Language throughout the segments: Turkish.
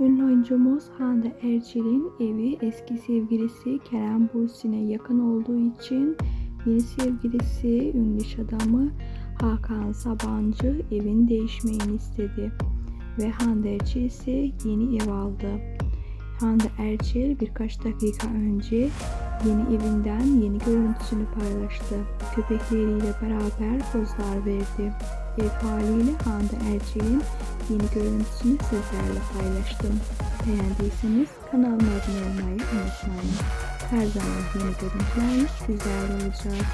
Ünlü oyuncumuz Hande Erçel'in evi eski sevgilisi Kerem Bürsin'e yakın olduğu için yeni sevgilisi ünlü iş adamı Hakan Sabancı evin değişmeyini istedi. Ve Hande Erçel ise yeni ev aldı. Hande Erçel birkaç dakika önce yeni evinden yeni görüntüsünü paylaştı. Köpekleriyle beraber pozlar verdi. Ev haliyle Hande Erçel'in yeni görüntüsünü sizlerle paylaştım. Beğendiyseniz kanalıma abone olmayı unutmayın. Her zaman yeni görüntülerle sizlerle olacağız.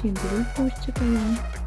Şimdilik hoşçakalın.